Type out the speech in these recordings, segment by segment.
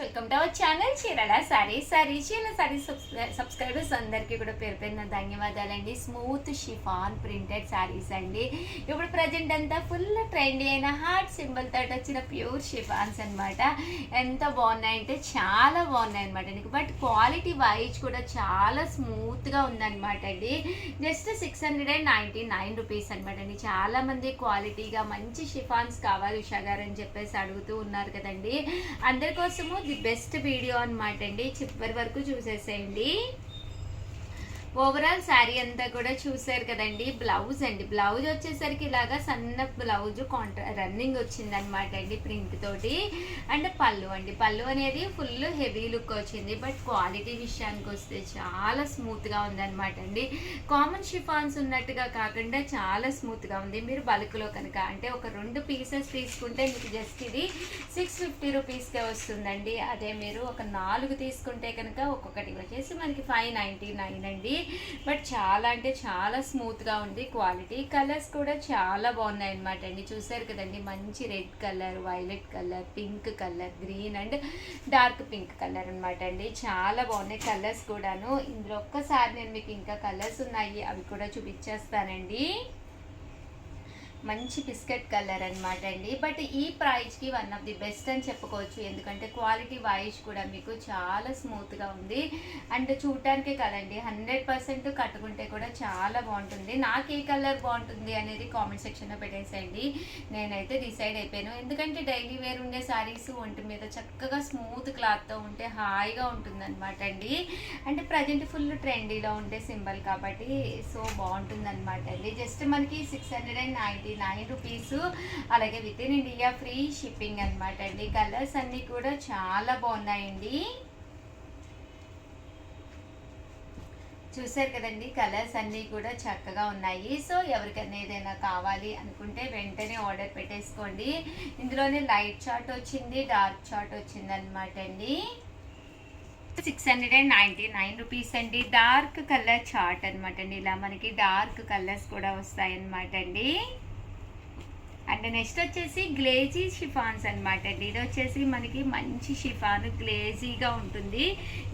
Welcome to our channel Chirala sari sorry Chirala sari subscribers అందరికీ కూడా పేరు పేరున ధన్యవాదాలండి. స్మూత్ షిఫాన్ ప్రింటెడ్ సారీస్ అండి. ఇప్పుడు ప్రజెంట్ అంతా ఫుల్ ట్రెండీ అయిన హార్ట్ సింబల్ తోటి వచ్చిన ప్యూర్ షిఫాన్స్ అనమాట ఎంత బాగున్నాయంటే చాలా బాగున్నాయి అనమాట అండి బట్ క్వాలిటీ వైజ్ కూడా చాలా స్మూత్గా ఉందన్నమాట అండి. Just six hundred and ninety nine rupees అనమాట అండి చాలామంది క్వాలిటీగా మంచి షిఫాన్స్ కావాలి ఉషా గారు అని చెప్పేసి అడుగుతూ ఉన్నారు కదండి. అందరి కోసము ది బెస్ట్ వీడియో అనమాట అండి చివరి వరకు చూసేసేయండి. ఓవరాల్ శారీ అంతా కూడా చూసారు కదండి. బ్లౌజ్ అండి. బ్లౌజ్ వచ్చేసరికి ఇలాగా సన్న బ్లౌజ్ కాంట్రా రన్నింగ్ వచ్చింది అనమాట అండి ప్రింట్ తోటి. అండ్ పళ్ళు అండి. పళ్ళు అనేది ఫుల్ హెవీ లుక్ వచ్చింది. బట్ క్వాలిటీ విషయానికి వస్తే చాలా స్మూత్గా ఉందన్నమాట అండి. కామన్ షిఫాన్స్ ఉన్నట్టుగా కాకుండా చాలా స్మూత్గా ఉంది. మీరు బల్క్లో కనుక అంటే ఒక రెండు పీసెస్ తీసుకుంటే మీకు జస్ట్ ఇది సిక్స్ ఫిఫ్టీ రూపీస్కే వస్తుందండి. అదే మీరు ఒక నాలుగు తీసుకుంటే కనుక ఒక్కొక్కటి వచ్చేసి మనకి ఫైవ్ నైంటీ నైన్ అండి. బట్ చాలా అంటే చాలా స్మూత్గా ఉంది క్వాలిటీ. కలర్స్ కూడా చాలా బాగున్నాయి అనమాట అండి. చూసారు కదండి మంచి red colour violet colour pink colour green and dark pink colour అనమాట అండి. చాలా బాగున్నాయి కలర్స్ కూడాను. ఇందులో ఒక్కసారి నేను మీకు ఇంకా కలర్స్ ఉన్నాయి అవి కూడా చూపించేస్తానండి. మంచి బిస్కెట్ కలర్ అనమాట అండి. బట్ ఈ ప్రైస్కి వన్ ఆఫ్ ది బెస్ట్ అని చెప్పుకోవచ్చు. ఎందుకంటే క్వాలిటీ వైజ్ కూడా మీకు చాలా స్మూత్గా ఉంది. అండ్ చూడటానికే కదండి హండ్రెడ్ పర్సెంట్ కట్టుకుంటే కూడా చాలా బాగుంటుంది. నాకు ఏ కలర్ బాగుంటుంది అనేది కామెంట్ సెక్షన్లో పెట్టేసేయండి. నేనైతే డిసైడ్ అయిపోయాను. ఎందుకంటే డైలీ వేర్ ఉండే శారీస్ ఒంటి మీద చక్కగా స్మూత్ క్లాత్తో ఉంటే హాయిగా ఉంటుంది అనమాట అండి అంటే ప్రజెంట్ ఫుల్ ట్రెండీలో ఉండే సింబల్ కాబట్టి సో బాగుంటుంది అనమాట అండి. జస్ట్ మనకి six hundred and ninety nine rupees. అలాగే with in India free shipping అనమాట అండి. కలర్స్ అన్నీ కూడా చాలా బాగున్నాయండి. చూసారు కదండి కలర్స్ అన్నీ కూడా చక్కగా ఉన్నాయి. సో ఎవరికైనా ఏదైనా కావాలి అనుకుంటే వెంటనే ఆర్డర్ పెట్టేసుకోండి. ఇందులోనే లైట్ చార్ట్ వచ్చింది డార్క్ చార్ట్ వచ్చింది అనమాట అండి. Six hundred and ninety nine rupees అండి. డార్క్ కలర్ చార్ట్ అనమాట అండి. ఇలా మనకి డార్క్ కలర్స్ కూడా వస్తాయన్నమాట అండి. అండ్ నెక్స్ట్ వచ్చేసి గ్లేజీ షిఫాన్స్ అనమాట అండి. ఇది వచ్చేసి మనకి మంచి షిఫాన్ గ్లేజీగా ఉంటుంది.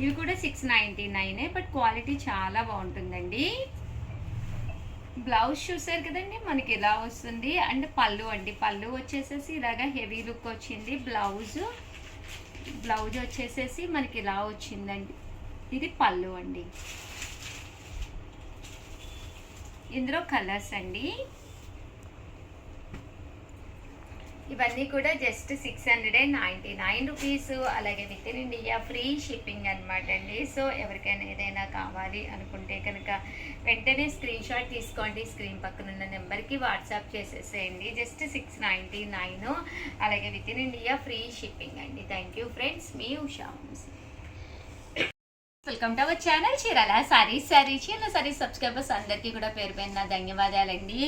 ఇవి కూడా సిక్స్ నైంటీ నైనే బట్ క్వాలిటీ చాలా బాగుంటుందండి. బ్లౌజ్ చూసారు కదండి మనకి ఇలా వస్తుంది. అండ్ పళ్ళు అండి పళ్ళు వచ్చేసేసి ఇలాగా హెవీ లుక్ వచ్చింది. బ్లౌజ్ బ్లౌజ్ వచ్చేసేసి మనకి ఇలా వచ్చిందండి. ఇది పళ్ళు అండి. ఇందులో కలర్స్ అండి. ఇవన్నీ కూడా just six hundred and ninety nine rupees అలాగే with in India free shipping అనమాట అండి. సో ఎవరికైనా ఏదైనా కావాలి అనుకుంటే కనుక వెంటనే స్క్రీన్ షాట్ తీసుకోండి. స్క్రీన్ పక్కన ఉన్న నెంబర్కి వాట్సాప్ చేసేసేయండి. జస్ట్ సిక్స్ నైంటీ నైన్ అలాగే with in India free shipping అండి. Thank you friends me Usha Vamshi. Welcome to our channel Chirala sari sorry Chirala sari subscribers అందరికీ కూడా పేరు పైన ధన్యవాదాలండి.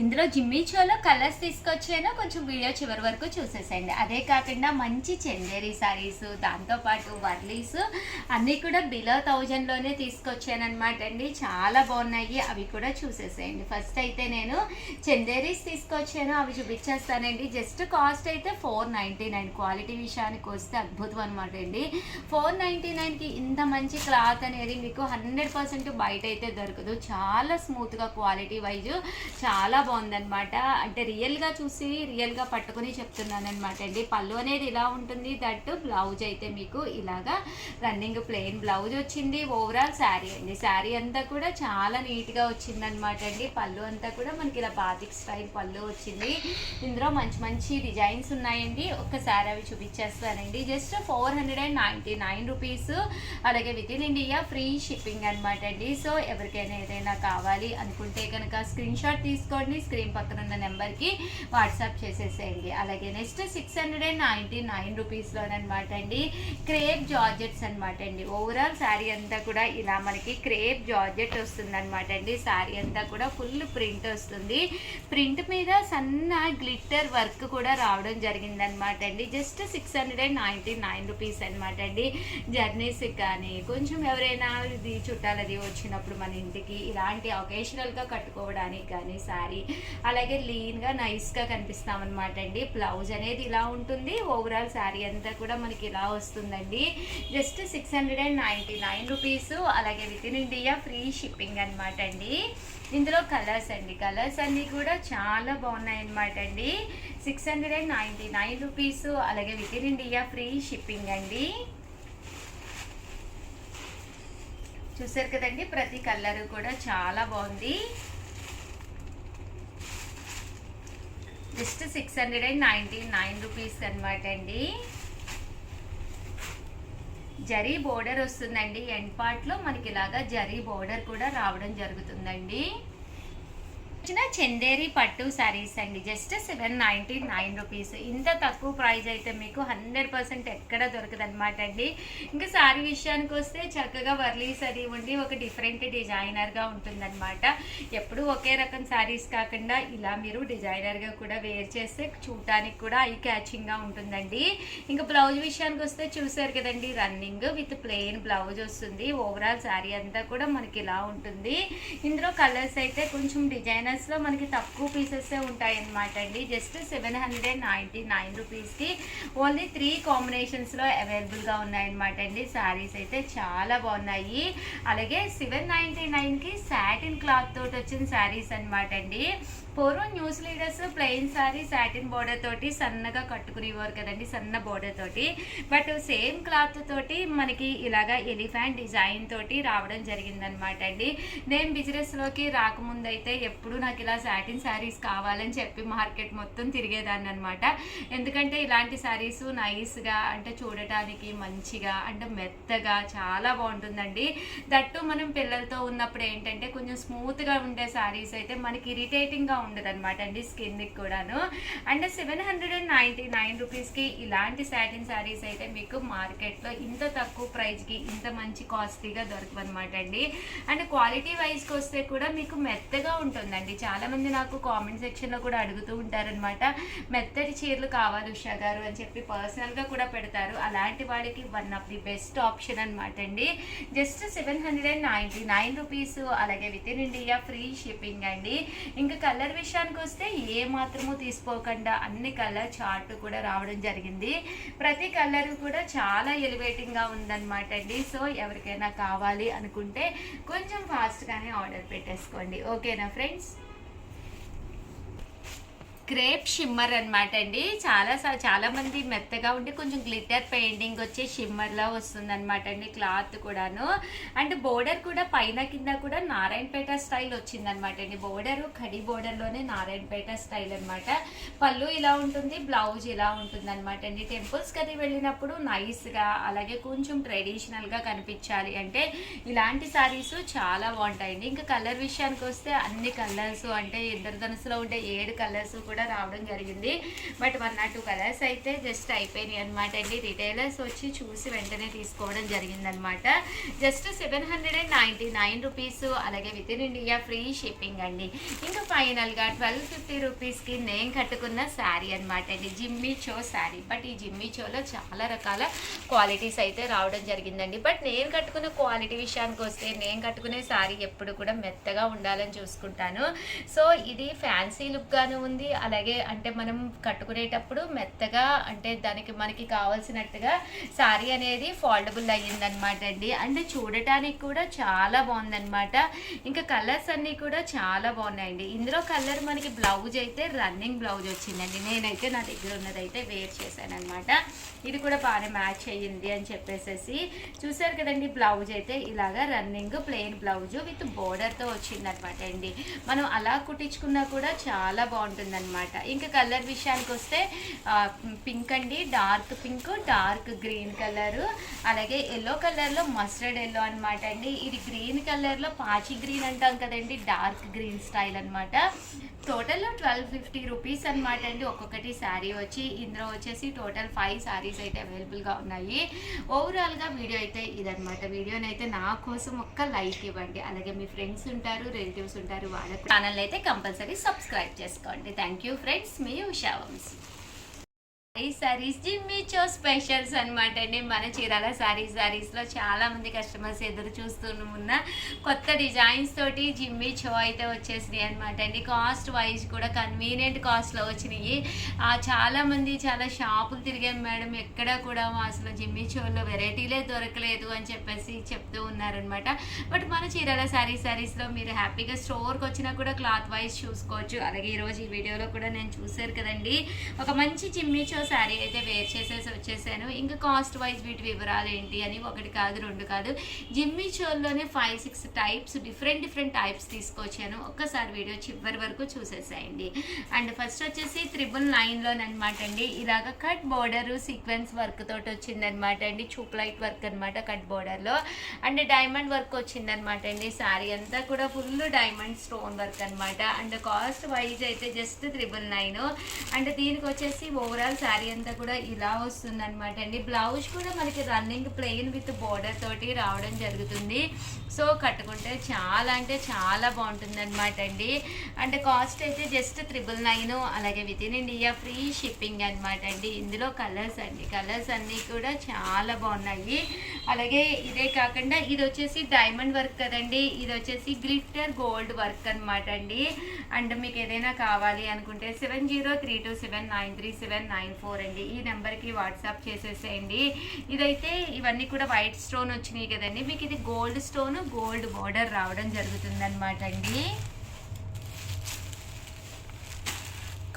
ఇందులో జిమ్మిచోలో కలర్స్ తీసుకొచ్చాను. కొంచెం వీడియో చివరి వరకు చూసేసేయండి. అదే కాకుండా మంచి చందేరి సారీస్ దాంతోపాటు వర్లీస్ అన్నీ కూడా బిలో థౌజండ్లోనే తీసుకొచ్చాను అనమాట అండి. చాలా బాగున్నాయి. అవి కూడా చూసేసేయండి. ఫస్ట్ అయితే నేను చందేరీస్ తీసుకొచ్చాను. అవి చూపించేస్తానండి. జస్ట్ కాస్ట్ అయితే ఫోర్ నైంటీ నైన్ క్వాలిటీ విషయానికి వస్తే అద్భుతం అనమాట అండి. ఫోర్ నైంటీ నైన్కి ఇంత మంచి క్లాత్ అనేది మీకు హండ్రెడ్ పర్సెంట్ బయట అయితే దొరకదు. చాలా స్మూత్గా క్వాలిటీ వైజ్ చాలా బాగుందనమాట అంటే రియల్గా చూసి రియల్గా పట్టుకుని చెప్తున్నాను అనమాట అండి. పళ్ళు అనేది ఇలా ఉంటుంది. దట్ బ్లౌజ్ అయితే మీకు ఇలాగా రన్నింగ్ ప్లెయిన్ బ్లౌజ్ వచ్చింది. ఓవరాల్ శారీ అండి. శారీ అంతా కూడా చాలా నీట్గా వచ్చిందనమాట అండి. పళ్ళు అంతా కూడా మనకి ఇలా బాతిక్ స్టైల్ పళ్ళు వచ్చింది. ఇందులో మంచి మంచి డిజైన్స్ ఉన్నాయండి. ఒక్కసారి అవి చూపించేస్తానండి. Just four hundred and ninety nine rupees అలాగే with in India free shipping అనమాట అండి. సో ఎవరికైనా ఏదైనా కావాలి అనుకుంటే కనుక స్క్రీన్ షాట్ తీసుకోండి. స్క్రీన్ పక్కన ఉన్న నెంబర్కి వాట్సాప్ చేసేసేయండి. అలాగే next six hundred and ninety nine రూపీస్లోనమాట అండి. క్రేప్ జార్జెట్స్ అనమాట అండి. ఓవరాల్ శారీ అంతా కూడా ఇలా మనకి క్రేప్ జార్జెట్ వస్తుంది అనమాట అండి. శారీ అంతా కూడా ఫుల్ ప్రింట్ వస్తుంది. ప్రింట్ మీద సన్న గ్లిట్టర్ వర్క్ కూడా రావడం జరిగిందనమాట అండి. Just six hundred and ninety nine rupees అనమాట అండి. జర్నీస్కి కానీ కొంచెం ఎవరైనా ఇది చుట్టాలది వచ్చినప్పుడు మన ఇంటికి ఇలాంటి ఒకేషనల్గా కట్టుకోవడానికి కానీ శారీ అలాగే లీన్గా నైస్గా కనిపిస్తాం అనమాట అండి. బ్లౌజ్ అనేది ఇలా ఉంటుంది. ఓవరాల్ శారీ అంతా కూడా మనకి ఇలా వస్తుందండి. Just six hundred and ninety nine rupees అలాగే with in India free shipping అనమాట అండి. ఇందులో కలర్స్ అండి. కలర్స్ అన్నీ కూడా చాలా బాగున్నాయి అనమాట అండి. Six hundred and ninety nine rupees అలాగే with in India free shipping అండి. చూసారు కదండి ప్రతి కలర్ కూడా చాలా బాగుంది. Just six hundred and ninety nine rupees అనమాట అండి. జరీ బోర్డర్ వస్తుందండి ఎండ్ పార్ట్లో మనకి ఇలాగా జరీ బోర్డర్ కూడా రావడం జరుగుతుందండి. వచ్చిన చందేరి పట్టు శారీస్ అండి. Just seven ninety nine rupees ఇంత తక్కువ ప్రైస్ అయితే మీకు హండ్రెడ్ పర్సెంట్ ఎక్కడ దొరకదనమాట అండి. ఇంకా శారీ విషయానికి వస్తే చక్కగా వర్లీస్ అది ఉండి ఒక డిఫరెంట్ డిజైనర్గా ఉంటుందన్నమాట. ఎప్పుడు ఒకే రకం శారీస్ కాకుండా ఇలా మీరు డిజైనర్గా కూడా వేర్ చేస్తే చూడటానికి కూడా ఐ క్యాచింగ్గా ఉంటుందండి. ఇంకా బ్లౌజ్ విషయానికి వస్తే చూసారు కదండి రన్నింగ్ విత్ ప్లెయిన్ బ్లౌజ్ వస్తుంది. ఓవరాల్ శారీ అంతా కూడా మనకి ఇలా ఉంటుంది. ఇందులో కలర్స్ అయితే కొంచెం డిజైనర్స్లో మనకి తక్కువ పీసెస్ ఉంటాయి అనమాట అండి. Just seven hundred and ninety nine రూపీస్కి ఓన్లీ త్రీ కాంబినేషన్స్లో అవైలబుల్గా ఉన్నాయన్నమాట అండి. శారీస్ అయితే చాలా బాగున్నాయి. అలాగే సెవెన్ నైంటీ నైన్కి సాటిన్ క్లాత్ తోటి వచ్చిన శారీస్ అనమాట అండి. పూర్వం news leaders plain sari satin border తోటి సన్నగా కట్టుకునేవారు కదండి సన్న బోర్డర్ తోటి. బట్ సేమ్ క్లాత్ తోటి మనకి ఇలాగా ఎలిఫెంట్ డిజైన్ తోటి రావడం జరిగిందనమాట అండి. నేను బిజినెస్లోకి రాకముందు అయితే ఎప్పుడు నాకు ఇలా సాటిన్ శారీస్ కావాలని చెప్పి మార్కెట్ మొత్తం తిరిగేదాన్ని అనమాట ఎందుకంటే ఇలాంటి శారీస్ నైస్గా అంటే చూడటానికి మంచిగా అంటే మెత్తగా చాలా బాగుంటుందండి. దట్టు మనం పిల్లలతో ఉన్నప్పుడు ఏంటంటే కొంచెం స్మూత్గా ఉండే శారీస్ అయితే మనకి ఇరిటేటింగ్గా ఉండదు అనమాట అండి స్కిన్కి కూడాను. And seven hundred and ninety nine రూపీస్కి ఇలాంటి శాటిన్ శారీస్ అయితే మీకు మార్కెట్లో ఇంత తక్కువ ప్రైస్కి ఇంత మంచి కాస్ట్లీగా దొరకవన్నమాట అండి. అండ్ క్వాలిటీ వైజ్కి వస్తే కూడా మీకు మెత్తగా ఉంటుందండి. చాలామంది నాకు కామెంట్ సెక్షన్లో కూడా అడుగుతూ ఉంటారనమాట మెత్తటి చీరలు కావాలి ఉషా గారు? అని చెప్పి పర్సనల్గా కూడా పెడతారు. అలాంటి వాళ్ళకి one of the best option అనమాట అండి. Just seven hundred and ninety nine rupees. అలాగే with in India free shipping అండి. ఇంకా కలర్ విషయానికి వస్తే ఏ మాత్రము తీసుకోకుండా అన్ని కలర్ చార్ట్ కూడా రావడం జరిగింది. ప్రతి కలర్ కూడా చాలా ఎలివేటింగ్గా ఉందన్నమాట అండి. సో ఎవరికైనా కావాలి అనుకుంటే కొంచెం ఫాస్ట్గానే ఆర్డర్ పెట్టేసుకోండి. ఓకేనా ఫ్రెండ్స్? క్రేప్ షిమ్మర్ అనమాట అండి. చాలా చాలామంది మెత్తగా ఉండి కొంచెం గ్లిటర్ పెయింటింగ్ వచ్చే షిమ్మర్లా వస్తుంది అనమాట అండి క్లాత్ కూడాను. అండ్ బోర్డర్ కూడా పైన కింద కూడా నారాయణపేట స్టైల్ వచ్చిందనమాట అండి. బోర్డర్ కడి బోర్డర్లోనే నారాయణపేట స్టైల్ అనమాట పళ్ళు ఇలా ఉంటుంది బ్లౌజ్ ఇలా ఉంటుంది అనమాట అండి. టెంపుల్స్కి అది వెళ్ళినప్పుడు నైస్గా అలాగే కొంచెం ట్రెడిషనల్గా కనిపించాలి అంటే ఇలాంటి సారీస్ చాలా బాగుంటాయండి. ఇంకా కలర్ విషయానికి వస్తే అన్ని కలర్స్ అంటే ఇంద్రధనుసులో ఉండే ఏడు కలర్స్ కూడా రావడం జరిగింది. But one or two colours అయితే జస్ట్ అయిపోయినాయి అనమాట అండి రిటైలర్స్ వచ్చి చూసి వెంటనే తీసుకోవడం జరిగిందనమాట just seven hundred and ninety nine rupees అలాగే with in India free shipping అండి. ఇంకా ఫైనల్గా ట్వెల్వ్ ఫిఫ్టీ రూపీస్కి నేను కట్టుకున్న శారీ అనమాట అండి. Jimmy Choo sari. బట్ ఈ జిమ్మీ చోలో చాలా రకాల క్వాలిటీస్ అయితే రావడం జరిగిందండి. బట్ నేను కట్టుకున్న క్వాలిటీ విషయానికి వస్తే నేను కట్టుకునే శారీ ఎప్పుడు కూడా మెత్తగా ఉండాలని చూసుకుంటాను. సో ఇది ఫ్యాన్సీ లుక్గాను ఉంది అలాగే అంటే మనం కట్టుకునేటప్పుడు మెత్తగా అంటే దానికి మనకి కావాల్సినట్టుగా శారీ అనేది ఫోల్డబుల్ అయ్యిందనమాట అండి. అంటే చూడటానికి కూడా చాలా బాగుందనమాట ఇంకా కలర్స్ అన్నీ కూడా చాలా బాగున్నాయండి. ఇందులో కలర్ మనకి బ్లౌజ్ అయితే రన్నింగ్ బ్లౌజ్ వచ్చిందండి. నేనైతే నా దగ్గర ఉన్నదైతే వేర్ చేశాను అనమాట ఇది కూడా బాగానే మ్యాచ్ అయ్యింది అని చెప్పేసేసి. చూసారు కదండి బ్లౌజ్ అయితే ఇలాగా రన్నింగ్ ప్లెయిన్ బ్లౌజ్ విత్ బోర్డర్తో వచ్చిందనమాట అండి. మనం అలా కుట్టించుకున్నా కూడా చాలా బాగుంటుందన్నమాట. ఇంకా కలర్ విషయానికి వస్తే పింక్ అండి. Dark pink dark green colour. అలాగే ఎల్లో కలర్లో మస్టర్డ్ ఎల్లో అనమాట అండి. ఇది గ్రీన్ కలర్లో పాచి గ్రీన్ అంటాం కదండి డార్క్ గ్రీన్ స్టైల్ అనమాట టోటల్లో ట్వెల్వ్ ఫిఫ్టీ రూపీస్ అనమాట అండి. ఒక్కొక్కటి శారీ వచ్చి ఇందులో వచ్చేసి టోటల్ ఫైవ్ శారీస్ అయితే అవైలబుల్గా ఉన్నాయి. ఓవరాల్గా వీడియో అయితే ఇదనమాట వీడియోని అయితే నా కోసం ఒక్క లైక్ ఇవ్వండి. అలాగే మీ ఫ్రెండ్స్ ఉంటారు రిలేటివ్స్ ఉంటారు వాళ్ళ ఛానల్ అయితే కంపల్సరీ సబ్స్క్రైబ్ చేసుకోండి. థ్యాంక్ యూ ఫ్రెండ్స్ మీ ఉషా వంశీ. ఈ సారీస్ జిమ్మిచో స్పెషల్స్ అనమాట అండి. మన చీరాల సారీస్ సారీస్లో చాలామంది కస్టమర్స్ ఎదురు చూస్తూ ఉన్న కొత్త డిజైన్స్ తోటి జిమ్మిచో అయితే వచ్చేసినాయి అనమాట అండి. కాస్ట్ వైజ్ కూడా కన్వీనియంట్ కాస్ట్లో వచ్చినాయి. ఆ, చాలా చాలా షాపులు తిరిగాం మేడం. ఎక్కడ కూడా అసలు జిమ్మిచోలో వెరైటీలే దొరకలేదు అని చెప్పేసి చెప్తూ ఉన్నారనమాట బట్ మన చీరాల సారీస్ సారీస్లో మీరు హ్యాపీగా స్టోర్కి వచ్చినా కూడా క్లాత్ వైజ్ చూసుకోవచ్చు. అలాగే ఈరోజు ఈ వీడియోలో కూడా నేను చూసారు కదండి. ఒక మంచి జిమ్మిచో శారీ అయితే వేర్ చేసేసి వచ్చేసాను. ఇంకా కాస్ట్ వైజ్ వీటి వివరాలు ఏంటి అని ఒకటి కాదు రెండు కాదు. జిమ్మిచోల్లోనే five six types different different types తీసుకొచ్చాను. ఒక్కసారి వీడియో చివరి వరకు చూసేసాయండి. అండ్ ఫస్ట్ వచ్చేసి త్రిబుల్ నైన్లోనమాట అండి. ఇలాగ కట్ బోర్డర్ సీక్వెన్స్ వర్క్ తోటి వచ్చిందనమాట అండి. చూప్ లైట్ వర్క్ అనమాట కట్ బోర్డర్లో అండ్ డైమండ్ వర్క్ వచ్చిందనమాట అండి. శారీ అంతా కూడా ఫుల్ డైమండ్ స్టోన్ వర్క్ అనమాట అండ్ కాస్ట్ వైజ్ అయితే జస్ట్ త్రిబుల్ నైన్ అండ్ దీనికి వచ్చేసి ఓవరాల్ శారీ శారీ అంతా కూడా ఇలా వస్తుంది అనమాట అండి. బ్లౌజ్ కూడా మనకి రన్నింగ్ ప్లెయిన్ విత్ బోర్డర్ తోటి రావడం జరుగుతుంది. సో కట్టుకుంటే చాలా అంటే చాలా బాగుంటుంది అనమాట అండి అంటే కాస్ట్ అయితే జస్ట్ త్రిబుల్ నైన్ అలాగే with in India free shipping అనమాట అండి. ఇందులో కలర్స్ అండి కలర్స్ అన్నీ కూడా చాలా బాగున్నాయి. అలాగే ఇదే కాకుండా ఇది వచ్చేసి డైమండ్ వర్క్ కదండి. ఇది వచ్చేసి గ్లిట్టర్ గోల్డ్ వర్క్ అనమాట అండి. అండ్ మీకు ఏదైనా కావాలి అనుకుంటే seven zero three two seven nine three seven nine four అండి. ఈ నెంబర్కి వాట్సాప్ చేసేసేయండి. ఇదైతే ఇవన్నీ కూడా వైట్ స్టోన్ వచ్చినాయి కదండి. మీకు ఇది గోల్డ్ స్టోన్ గోల్డ్ బార్డర్ రావడం జరుగుతుంది అనమాట అండి.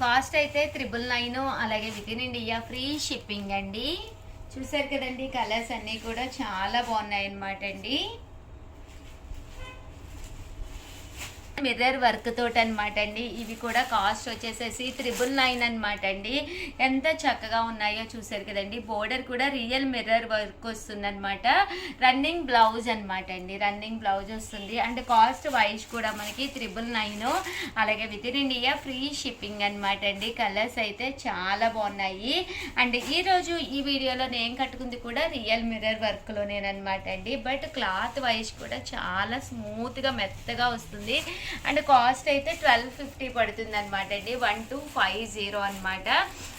కాస్ట్ అయితే త్రిబుల్ నైన్ అలాగే with in India free shipping అండి. చూసారు కదండి కలర్స్ అన్నీ కూడా చాలా బాగున్నాయి అనమాట అండి. మిర్రర్ వర్క్ తోటి అనమాట అండి. ఇవి కూడా కాస్ట్ వచ్చేసేసి త్రిబుల్ నైన్ అనమాట అండి. ఎంత చక్కగా ఉన్నాయో చూసారు కదండి. బోర్డర్ కూడా రియల్ మిర్రర్ వర్క్ వస్తుంది అనమాట రన్నింగ్ బ్లౌజ్ అనమాట అండి. రన్నింగ్ బ్లౌజ్ వస్తుంది. అండ్ కాస్ట్ వైజ్ కూడా మనకి త్రిబుల్ నైన్. అలాగే with in India free shipping అనమాట అండి. కలర్స్ అయితే చాలా బాగున్నాయి. అండ్ ఈరోజు ఈ వీడియోలో నేను కట్టుకుంది కూడా రియల్ మిర్రర్ వర్క్లోనేనమాట అండి. బట్ క్లాత్ వైజ్ కూడా చాలా స్మూత్గా మెత్తగా వస్తుంది. అండ్ కాస్ట్ అయితే ట్వెల్వ్ ఫిఫ్టీ పడుతుంది అనమాట అండి. వన్ టూ ఫైవ్ జీరో అనమాట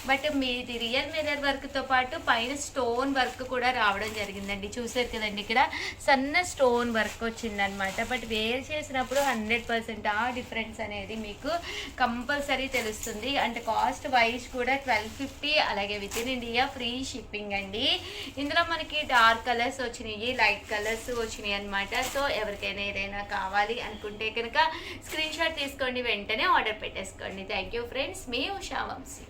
బట్ మీది రియల్ మిర్రర్ వర్క్తో పాటు పైన స్టోన్ వర్క్ కూడా రావడం జరిగిందండి. చూసారు కదండి ఇక్కడ? సన్న స్టోన్ వర్క్ వచ్చిందనమాట బట్ వేర్ చేసినప్పుడు హండ్రెడ్ పర్సెంట్ ఆ డిఫరెన్స్ అనేది మీకు కంపల్సరీ తెలుస్తుంది. అంటే కాస్ట్ వైజ్ కూడా ట్వెల్వ్ ఫిఫ్టీ అలాగే with in India free shipping అండి. ఇందులో మనకి డార్క్ కలర్స్ వచ్చినాయి లైట్ కలర్స్ వచ్చినాయి అనమాట సో ఎవరికైనా ఏదైనా కావాలి అనుకుంటే కనుక స్క్రీన్ షాట్ తీసుకోండి వెంటనే ఆర్డర్ పెట్టేసుకోండి. థ్యాంక్ యూ ఫ్రెండ్స్ మీ ఉషా వంశీ.